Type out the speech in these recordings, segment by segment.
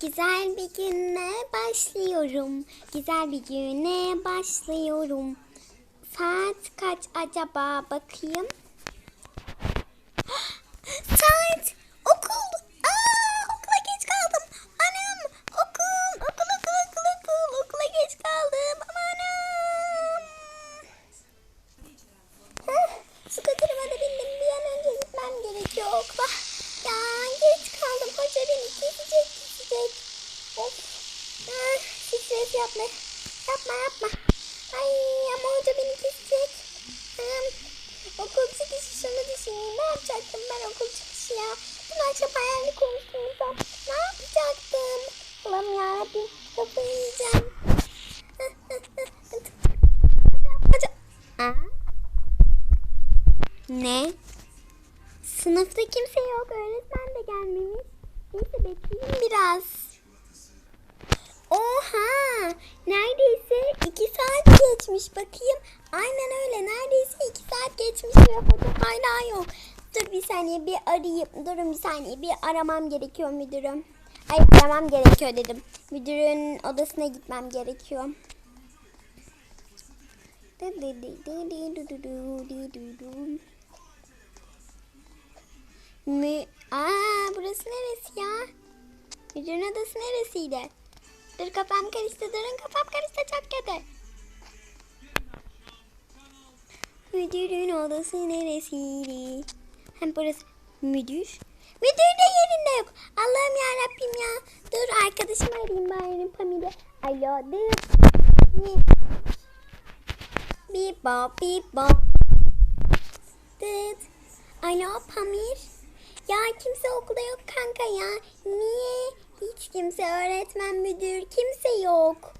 Güzel bir güne başlıyorum. Güzel bir güne başlıyorum. Saat kaç acaba bakayım. Saat okul. Aa, okula geç kaldım. Anam okul okul okul okul okul okula geç kaldım. Anam. Heh, Skuterıma da bindim. Bir an önce gitmem gerekiyor okula. Ya geç kaldım. Hoca beni kesecek kesecek. Of. Ah, stres yapma. Yapma yapma. Ay ama hoca beni kesecek. Hmm, okul çıkışı şunu düşüneyim. Ne yapacaktım ben okul çıkışı ya? Dün akşam hayalini konuştuğumuzda ne yapacaktım? Allah'ım yarabbim kafayı? Ne? Sınıfta kimse yok. Öğretmen de gelmemiş. Neyse bekleyeyim biraz. Neredeyse iki saat geçmiş. Bakayım. Aynen öyle. Neredeyse iki saat geçmiş ve hoca hala yok. Dur bir saniye bir arayayım. Durun bir saniye bir aramam gerekiyor müdürüm. Hayır aramam gerekiyor dedim. Müdürün odasına gitmem gerekiyor. Mü Aa burası neresi ya? Müdürün odası neresiydi? Dur kafam karıştı durun kafam karıştı çok kötü. Müdürün odası neresiydi? Hem burası müdür. Müdür de yerinde yok. Allah'ım ya Rabbim ya. Dur arkadaşımı arayayım bari Pamide. Alo dur. Bip bop bip bop. Dıt. Alo Pamir. Ya kimse okulda yok kanka ya. Niye? Hiç kimse öğretmen müdür kimse yok.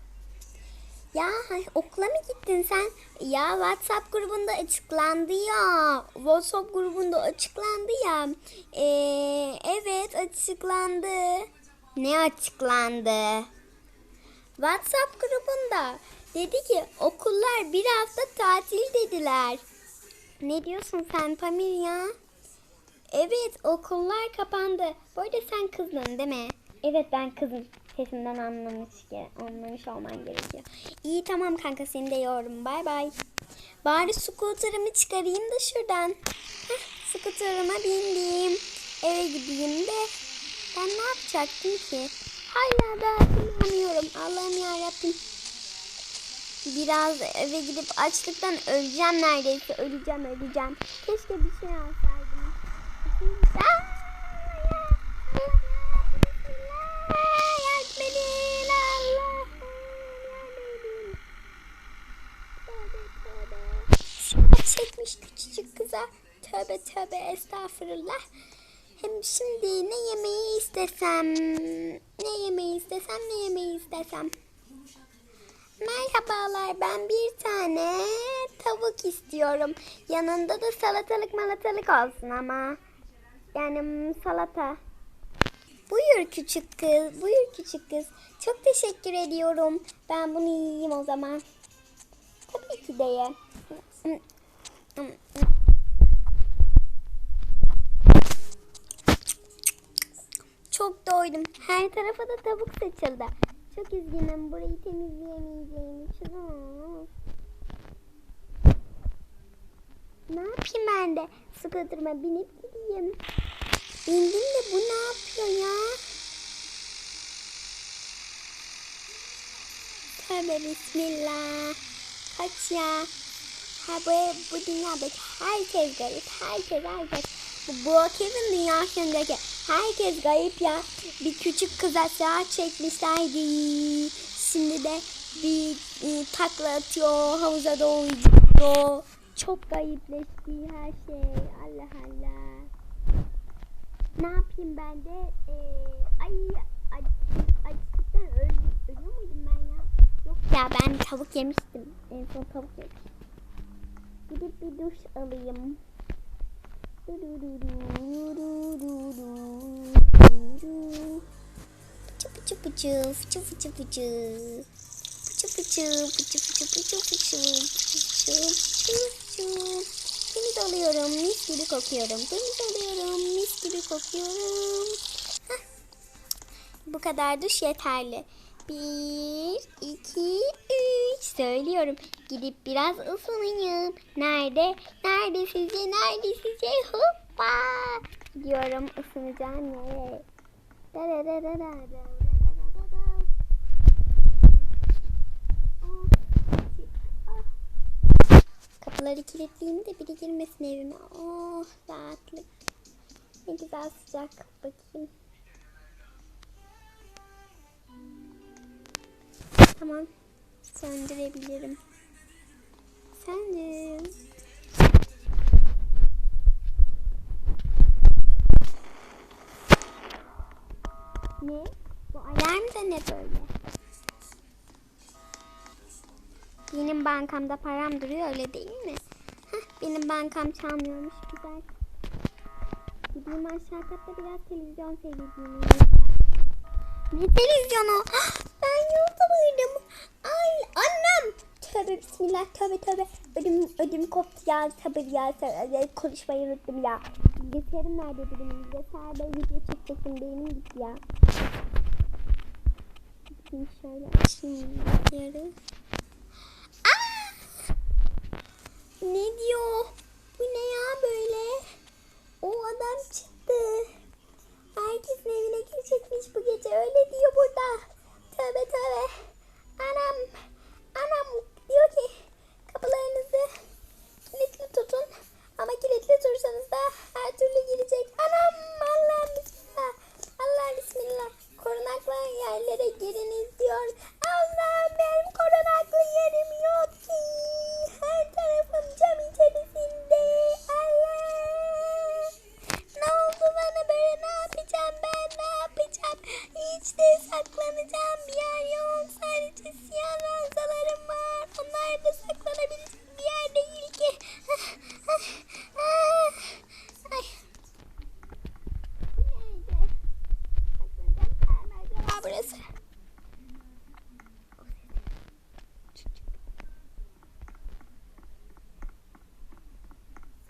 Ya okula mı gittin sen? Ya WhatsApp grubunda açıklandı ya. WhatsApp grubunda açıklandı ya. Ee, evet açıklandı. Ne açıklandı? WhatsApp grubunda dedi ki okullar bir hafta tatil dediler. Ne diyorsun sen Pamir ya? Evet okullar kapandı. Bu arada sen kızdın değil mi? Evet ben kızım. Sesinden anlamış, ge- anlamış olman gerekiyor. İyi tamam kanka seni de yorum. Bay bay. Bari scooter'ımı çıkarayım da şuradan. Heh, scooter'ıma bindim. Eve gideyim de. Ben ne yapacaktım ki? Hala da hatırlamıyorum. Allah'ım yarabbim. Biraz eve gidip açlıktan öleceğim neredeyse. Öleceğim öleceğim. Keşke bir şey alsaydım. Tövbe tövbe estağfurullah. Hem şimdi ne yemeği istesem, ne yemeği istesem, ne yemeği istesem. Merhabalar ben bir tane tavuk istiyorum. Yanında da salatalık malatalık olsun ama. Yani salata. Buyur küçük kız, buyur küçük kız. Çok teşekkür ediyorum. Ben bunu yiyeyim o zaman. Tabii ki de ye. Çok doydum. Her tarafa da tavuk saçıldı. Çok üzgünüm. Burayı temizleyemeyeceğim için. Ne yapayım ben de? Scooter'ıma binip gideyim. Bindim de bu ne yapıyor ya? Tövbe bismillah. Kaç ya. Ha bu, bu dünyadaki herkes garip. Herkes herkes. Bu Brookhaven dünyasındaki herkes garip ya. Bir küçük kıza saat çekmişlerdi. Şimdi de bir e, takla atıyor. Havuza doğru gidiyor. Çok garipleşti her şey. Allah Allah. Ne yapayım ben de? Ee, ay, ay, açlıktan öl, ölüyor muydum ben ya? Yok ya ben tavuk yemiştim. En son tavuk yemiştim. Gidip bir duş alayım. Çıpı çıpı çıf, çıpı çıpı çıf. Çıpı çıp, çıpı çıpı çıpı çıp, çıp çıp çıp. Temiz alıyorum, mis gibi kokuyorum. Temiz alıyorum, mis gibi kokuyorum. Heh. Bu kadar duş yeterli. Bir, iki, üç. Söylüyorum. Gidip biraz ısınayım. Nerede? Nerede sizce? Nerede sizce? Hoppa. Gidiyorum ısınacağım yere. Da da da da da da. Ah. Kapıları kilitleyeyim de biri girmesin evime. Oh rahatlık. Ne güzel sıcak. Bakayım. Tamam. Söndürebilirim. Söndüm. Ne? Bu alarm da ne böyle? Benim bankamda param duruyor öyle değil mi? Heh, benim bankam çalmıyormuş güzel. Gideyim aşağı katta biraz televizyon seyredeyim. Ne televizyonu? Ben yolda mıydım? Ay annem. Tövbe bismillah tövbe tövbe. Ödüm, ödüm koptu ya sabır ya. sabır. Konuşmayı unuttum ya. Bilgisayarım nerede benim? Bilgisayarda video çekecektim beynim gitti ya. Şimdi şöyle açayım bilgisayarı. Aa! Ne diyor? Bu ne ya böyle? O adam çıktı. Herkesin evine girecekmiş bu gece öyle diyor burada. Tövbe tövbe.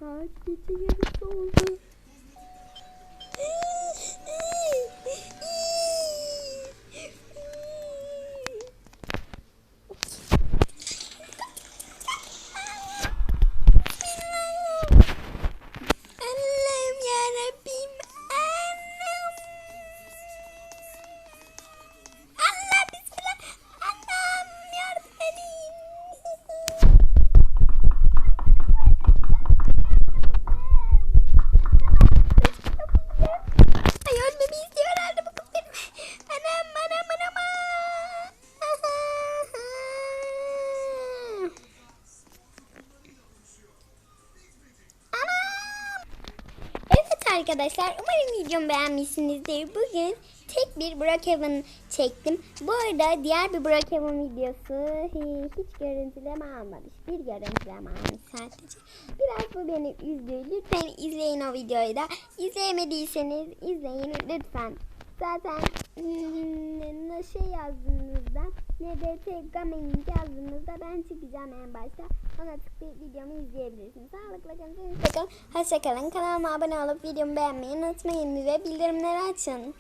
Простите, я не должен. Arkadaşlar umarım videomu beğenmişsinizdir. Bugün tek bir Brookhaven çektim. Bu arada diğer bir Brookhaven videosu hiç görüntüleme almamış. Bir görüntüleme almış sadece. Biraz bu beni üzdü. Lütfen izleyin o videoyu da. İzleyemediyseniz izleyin lütfen. Zaten ne şey yazdığınızda NDT Gaming yazdığınızda ben çıkacağım en başta. Ona tıklayıp videomu izleyebilirsiniz. Sağlıkla kalın. Hoşçakalın. Kanalıma abone olup videomu beğenmeyi unutmayın ve bildirimleri açın.